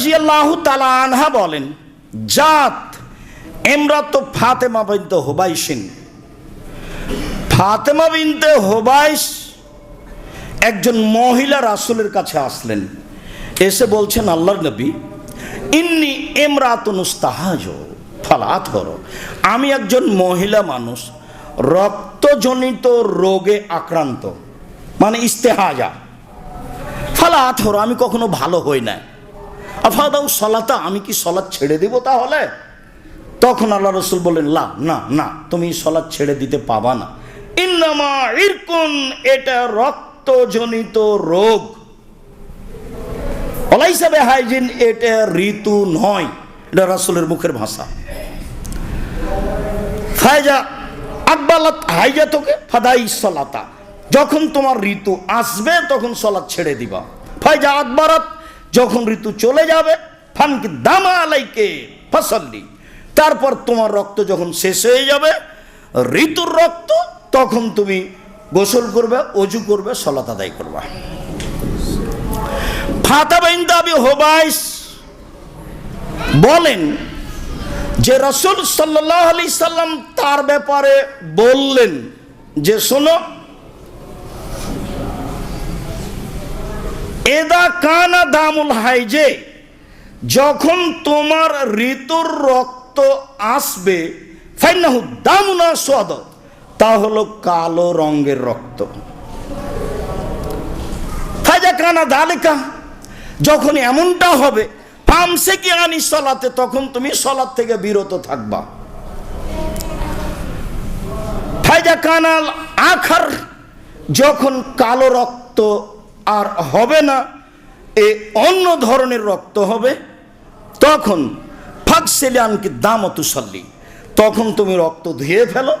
রাজিয়াল্লাহ তালা আনহা বলেন, জাত এমরাত ফাতেমা বিনতে ফাতেমা বিনতে একজন মহিলা কাছে আসলেন, এসে বলছেন, আল্লাহর নবী, ইন্নি করো। আমি একজন মহিলা মানুষ, রক্তজনিত রোগে আক্রান্ত মানে ইস্তেহাজা। ফালাত হরো আমি কখনো ভালো হই না আফাদাউ সলাতা, আমি কি সলাদ ছেড়ে দেব তাহলে? তখন আল্লাহ রসুল বললেন, লা, না না, তুমি সলাদ ছেড়ে দিতে পাবা না। ইন্নামা ইরকুন, এটা রক্তজনিত রোগ। অলাইসাবে হাইজিন এটা ঋতু নয়, এটা রাসুলের মুখের ভাষা। ফায়জা আকবালাত হাইজা তোকে ফাদাই সলাতা। যখন তোমার ঋতু আসবে, তখন সলাদ ছেড়ে দিবা। ফায়জা আকবারাত যখন ঋতু চলে যাবে, ফানকি দামা আলাইকে ফসল্লি। তারপর তোমার রক্ত যখন শেষ হয়ে যাবে, ঋতুর রক্ত, তখন তুমি গোসল করবে, অজু করবে সলাত আদায় করবা। ফাতা বাইন্দাবি হোবাইস বলেন যে রসুল সাল্লাহ আলি সাল্লাম তার ব্যাপারে বললেন যে শোনো এদা কানা দামুল হাইজে, যখন তোমার ঋতুর রক্ত আসবে ফাইনাহু দামুনা স্বাদ তা হলো কালো রঙের রক্ত। ফাইজা কানা দালিকা, যখন এমনটা হবে, ফামসে কি আনি সলাতে, তখন তুমি সলাত থেকে বিরত থাকবা। ফাইজা কানাল আখার, যখন কালো রক্ত আর হবে না, এ অন্য ধরনের রক্ত হবে। তখন ফাঁকসেলিয়ানকে দামতু সল্লি, তখন তুমি রক্ত ধুয়ে ফেলো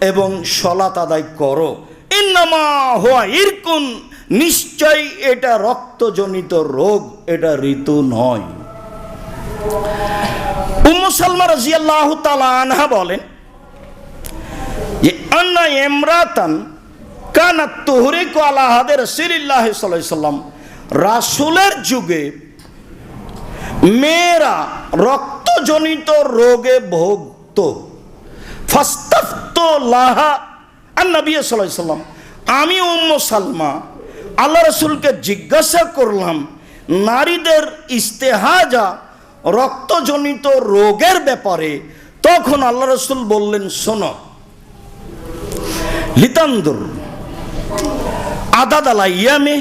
এবং সলাত আদায় করো। ইন্নামা হওয়া ইরকুন, নিশ্চয় এটা রক্তজনিত রোগ, এটা ঋতু নয়। উম্মু সালমা রাজিয়াল্লাহু তাআলা আনহা বলেন যে, আন্না ইমরাতান কানাত তুহরিকু আলা হাদে রাসূলিল্লাহ সাল্লাম। রাসূলের যুগে মেয়েরা রক্তজনিত রোগে ভুগত ফাস্তাফত লাহা আর নবী সাল্লাম। আমি উম্মু সালমা, আল্লাহ রসুলকে জিজ্ঞাসা করলাম, নারীদের ইস্তেহাজা রক্তজনিত রোগের ব্যাপারে। তখন আল্লাহ রসুল বললেন, শোনো, লিতান্দুর আদাদ আল আইয়ামে,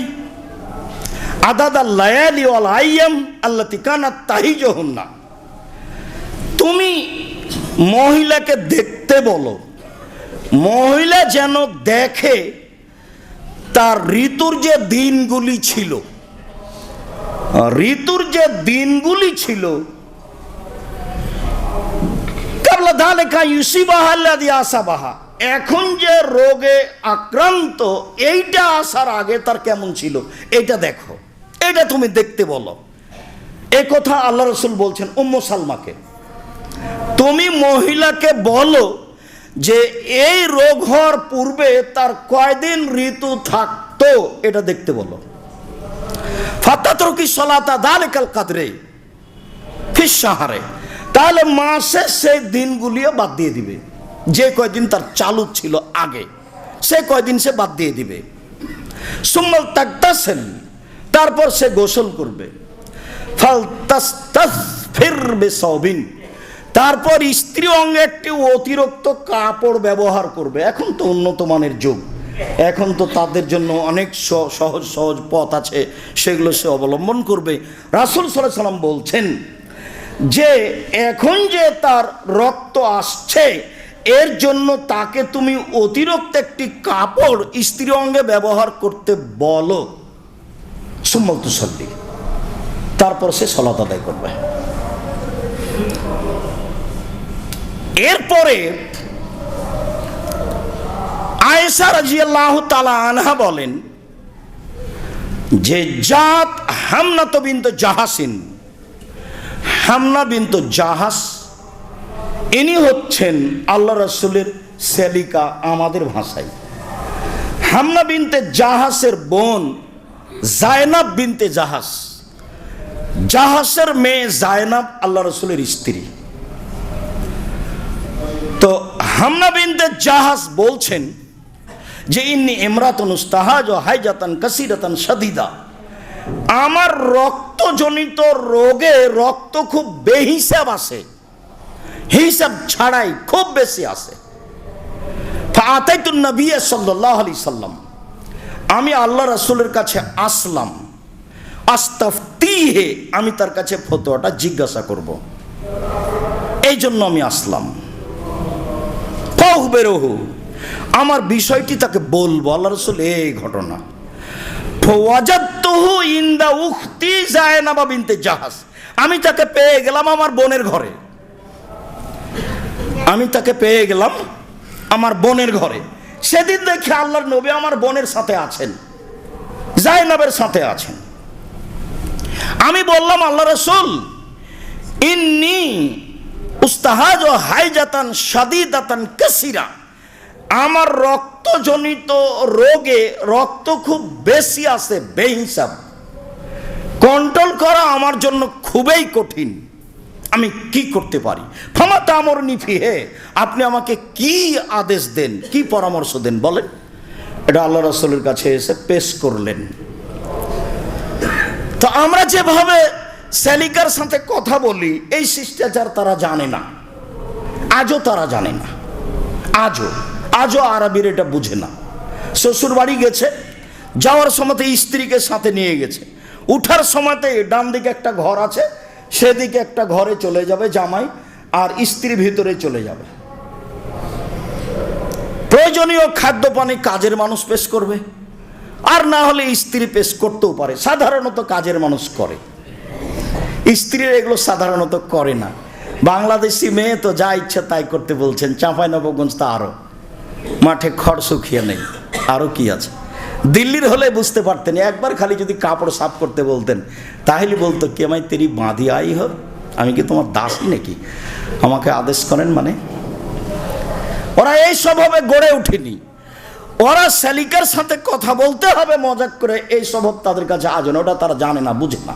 আদাদ আল লায়ালি আল আইয়াম আল্লাহ তিকানা তাহিজ না তুমি মহিলাকে দেখতে বলো, মহিলা যেন দেখে তার ঋতুর যে দিনগুলি ছিল, ঋতুর যে দিনগুলি ছিল, কাবলা ধালে কা ইউসিবাহাল্লা দিয়ে আসা বাহা এখন যে রোগে আক্রান্ত, এইটা আসার আগে তার কেমন ছিল? এটা দেখো। এটা তুমি দেখতে বলো। এ কথা আল্লাহ রসুল বলছেন উম্ম সালমাকে। তুমি মহিলাকে বলো যে, এই রোগ হওয়ার পূর্বে তার কয়দিন ঋতু থাকতো? এটা দেখতে বলো। ফাতাতরকি সলাতা দালেকাল কাদরে ফিস সাহারে তাহলে মাসে সেই দিনগুলিও বাদ দিয়ে দিবে। যে কয়দিন তার চালু ছিল আগে, সে কয়দিন সে বাদ দিয়ে দিবে। সুম্মাল তাকতাসেন তারপর সে গোসল করবে। ফাল তাস তাস ফিরবে সবিন তারপর স্ত্রী অঙ্গে একটি অতিরিক্ত কাপড় ব্যবহার করবে। এখন তো উন্নত মানের যুগ। এখন তো তাদের জন্য অনেক সহজ সহজ পথ আছে, সেগুলো সে অবলম্বন করবে। রাসুল সাল্লাহ সাল্লাম বলছেন যে, এখন যে তার রক্ত আসছে এর জন্য তাকে তুমি অতিরিক্ত একটি কাপড় স্ত্রী অঙ্গে ব্যবহার করতে বলো। সুম্মত সল্লি তারপর সে সলাত আদায় করবে। এরপরে আয়েশা রাজিয়াল্লাহ তালা আনহা বলেন যে জাত হামনা তো বিন্তু জাহাসিন, হামনা বিন্তু জাহাস ইনি হচ্ছেন আল্লাহ রসুলের সেলিকা আমাদের ভাষায়। হামনা বিনতে জাহাসের বোন জায়নাব বিনতে জাহাস। জাহাসের মেয়ে জায়নাব আল্লাহ রসুলের স্ত্রী। তো হামনা বিনতে জাহাজ বলছেন যে, ইন্নি ইমরাতন উস্তাহাজ ও হাইজাতান কাসিরাতান সাদিদা আমার রক্তজনিত রোগে রক্ত খুব বেহিসাব আসে হিসাব ছাড়াই খুব বেশি আলি সাল্লাম। আমি আল্লাহ রাসূলের কাছে আসলাম। আস্তাফতিহে, আমি তার কাছে ফতোয়াটা জিজ্ঞাসা করব। এই জন্য আমি আসলাম। বেরোহু আমার বিষয়টি তাকে বলব। আল্লাহ রসুল, এই ঘটনা। আমি তাকে পেয়ে গেলাম আমার বোনের ঘরে। আমি তাকে পেয়ে গেলাম আমার বোনের ঘরে। সেদিন দেখি আল্লাহর নবী আমার বোনের সাথে আছেন জায়নাবের সাথে আছেন। আমি বললাম, আল্লাহ রসুল, ইন্নি উস্তাহাজ ও হাইজাতান সাদিদাতান কাসিরা। আমার রক্তজনিত রোগে রক্ত খুব বেশি আছে, বেহিসাব। কন্ট্রোল করা আমার জন্য খুবই কঠিন। আমি কি করতে পারি? ফামাতা আমর নিফি হে আপনি আমাকে কি আদেশ দেন? কি পরামর্শ দেন? বলেন। এটা আল্লাহ রসুলের কাছে এসে পেশ করলেন। তো আমরা যেভাবে সেলিকার সাথে কথা বলি, এই শিষ্টাচার তারা জানে না। আজও তারা জানে না। আজও। আজও আরবির এটা বুঝে না। শ্বশুর বাড়ি গেছে, যাওয়ার সময়তে স্ত্রীকে সাথে নিয়ে গেছে। উঠার সময়তে ডান দিকে একটা ঘর আছে সেদিকে একটা ঘরে চলে যাবে জামাই আর স্ত্রী ভিতরে চলে যাবে। প্রয়োজনীয় খাদ্য পানি কাজের মানুষ পেশ করবে, আর না হলে স্ত্রী পেশ করতেও পারে, সাধারণত কাজের মানুষ করে। স্ত্রীরা এগুলো সাধারণত করে না। বাংলাদেশি মেয়ে তো যা ইচ্ছা তাই করতে বলছেন চাঁপাই নবগঞ্জ তা আরও মাঠে খড় শুকিয়ে নেই আরও কি আছে? দিল্লির হলে বুঝতে পারতেন, একবার খালি যদি কাপড় সাফ করতে বলতেন, তাহলে বলতো, কে আমায় তেরি বাঁধি আই হোক আমি কি তোমার দাসী নাকি? আমাকে আদেশ করেন মানে। ওরা এই স্বভাবে গড়ে ওঠেনি। ওরা শালিকার সাথে কথা বলতে হবে, মজাক করে এই স্বভাব তাদের কাছে আজ না, ওটা তারা জানে না, বুঝে না।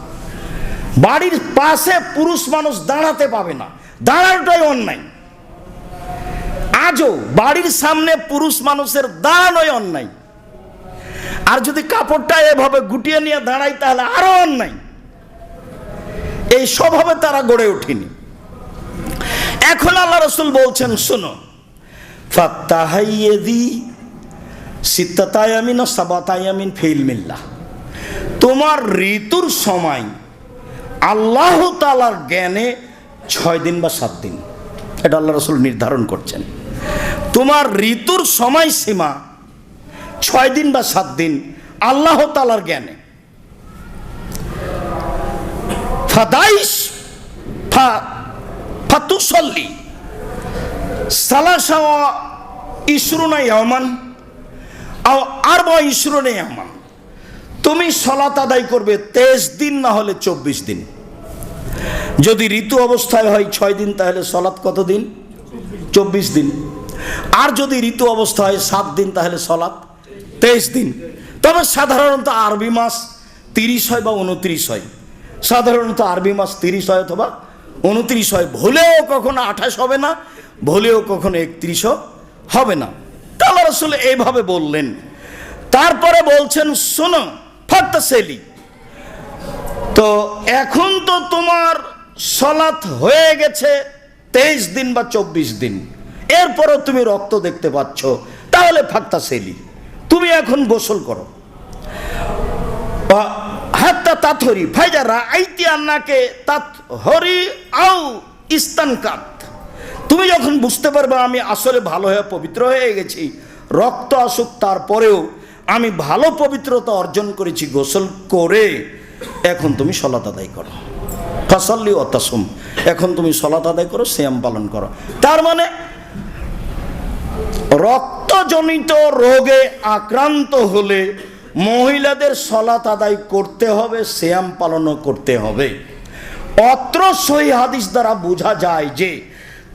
বাড়ির পাশে পুরুষ মানুষ দাঁড়াতে পাবে না, দাঁড়ানোটাই অন্যায়। আজও বাড়ির সামনে পুরুষ মানুষের দাঁড়ানোই অন্যায়। আর যদি কাপড়টা এভাবে গুটিয়ে নিয়ে দাঁড়াই তাহলে আরও অন্যায়। এই স্বভাবে তারা গড়ে ওঠেনি। এখন আল্লাহ রসুল বলছেন, শোনো ও তোমার ঋতুর সময় আল্লাহ তালার জ্ঞানে ছয় দিন বা সাত দিন। এটা আল্লাহ রসুল নির্ধারণ করছেন। তোমার ঋতুর সময়সীমা ছয় দিন বা সাত দিন আল্লাহ তালার জ্ঞানে। ফাদাইস ফা ফাতুসল্লি সালাসা ইসরুনা আর বা ইসরুনা ইয়ামান তুমি সলাত আদায় করবে তেইশ দিন না হলে চব্বিশ দিন। যদি ঋতু অবস্থায় হয় ছয় দিন, তাহলে সলাৎ কত দিন? চব্বিশ দিন। আর যদি ঋতু অবস্থা হয় সাত দিন, তাহলে সলাৎ তেইশ দিন। তবে সাধারণত আরবি মাস তিরিশ হয় বা উনত্রিশ হয়। সাধারণত আরবি মাস তিরিশ হয় অথবা উনত্রিশ হয়। ভুলেও কখনো আঠাশ হবে না, ভুলেও কখনো একত্রিশও হবে না। তাল্লা রসুল এইভাবে বললেন। তারপরে বলছেন, শোনো সেলি তো এখন তো তোমার সলাৎ হয়ে গেছে তেইশ দিন বা চব্বিশ দিন। এরপরও তুমি রক্ত দেখতে পাচ্ছ। তাহলে ফাক্তা সেলি তুমি এখন গোসল করো। আন্নাকে তাত হরি আউ ইস্তানকাত তুমি যখন বুঝতে পারবে আমি আসলে ভালো হয়ে পবিত্র হয়ে গেছি, রক্ত আসুক তারপরেও আমি ভালো পবিত্রতা অর্জন করেছি গোসল করে, এখন তুমি সলাত আদায় করো। ফাসাল্লি অতাসুম এখন তুমি সলাত আদায় করো শ্যাম পালন করো। তার মানে রক্তজনিত রোগে আক্রান্ত হলে মহিলাদের সলাত আদায় করতে হবে শ্যাম পালনও করতে হবে। অত্র সহি হাদিস দ্বারা বোঝা যায় যে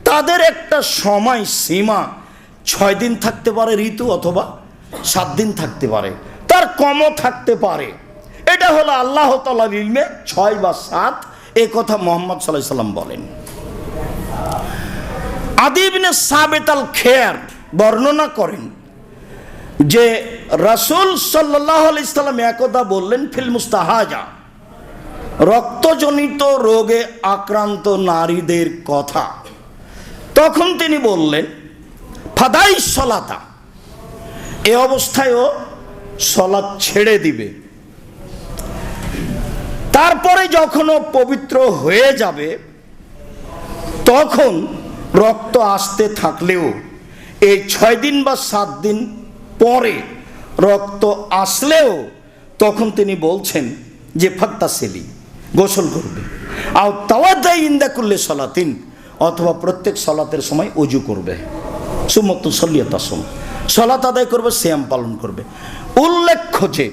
তাদের একটা সময় সীমা ছয় দিন থাকতে পারে ঋতু অথবা সাত দিন থাকতে পারে। তার কমও থাকতে পারে। এটা হলো আল্লাহ তালার ইলমে ছয় বা সাত এ কথা মোহাম্মদ সাল্লাহ সাল্লাম বলেন। আদিবিনে সাবেত আল খেয়ার বর্ণনা করেন যে রাসুল সাল্লাহ ইসলাম একদা বললেন, ফিল মুস্তাহাজা, রক্তজনিত রোগে আক্রান্ত নারীদের কথা। তখন তিনি বললেন, ফাদাই সলাতা, এ অবস্থায়ও সলাৎ ছেড়ে দিবে। তারপরে যখন ও পবিত্র হয়ে যাবে, তখন রক্ত আসতে থাকলেও এই ছয় দিন বা সাত দিন পরে রক্ত আসলেও তখন তিনি বলছেন যে ফাত্তা সেলি গোসল করবে। আর তাওয়াদাই ইন্দা করলে সলাতিন, অথবা প্রত্যেক সলাতের সময় অজু করবে। সুমত সলিয়তাসম সলাত আদায় করবে শ্যাম পালন করবে। উল্লেখ্য যে,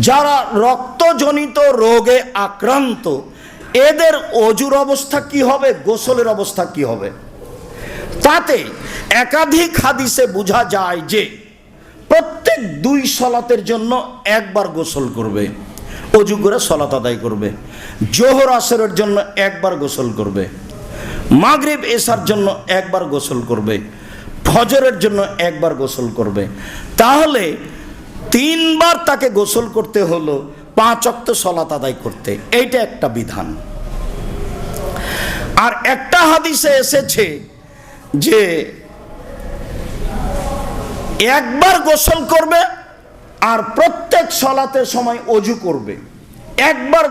যারা রক্তজনিত রোগে আক্রান্ত, এদের অজুর অবস্থা কি হবে? গোসলের অবস্থা কি হবে? তাতে একাধিক হাদিসে বোঝা যায় যে প্রত্যেক দুই সলাতের জন্য একবার গোসল করবে। অজু করে সলাত আদায় করবে। জোহর আসরের জন্য একবার গোসল করবে। মাগরিব এসার জন্য একবার গোসল করবে। ফজরের জন্য একবার গোসল করবে। তাহলে তিনবার তাকে গোসল করতে হলো পাঁচ অক্ত সলাত আদায় করতে। এইটা একটা বিধান। আর একটা হাদিসে এসেছে যে একবার গোসল করবে আর প্রত্যেক সলাতে সময় অজু করবে। একবার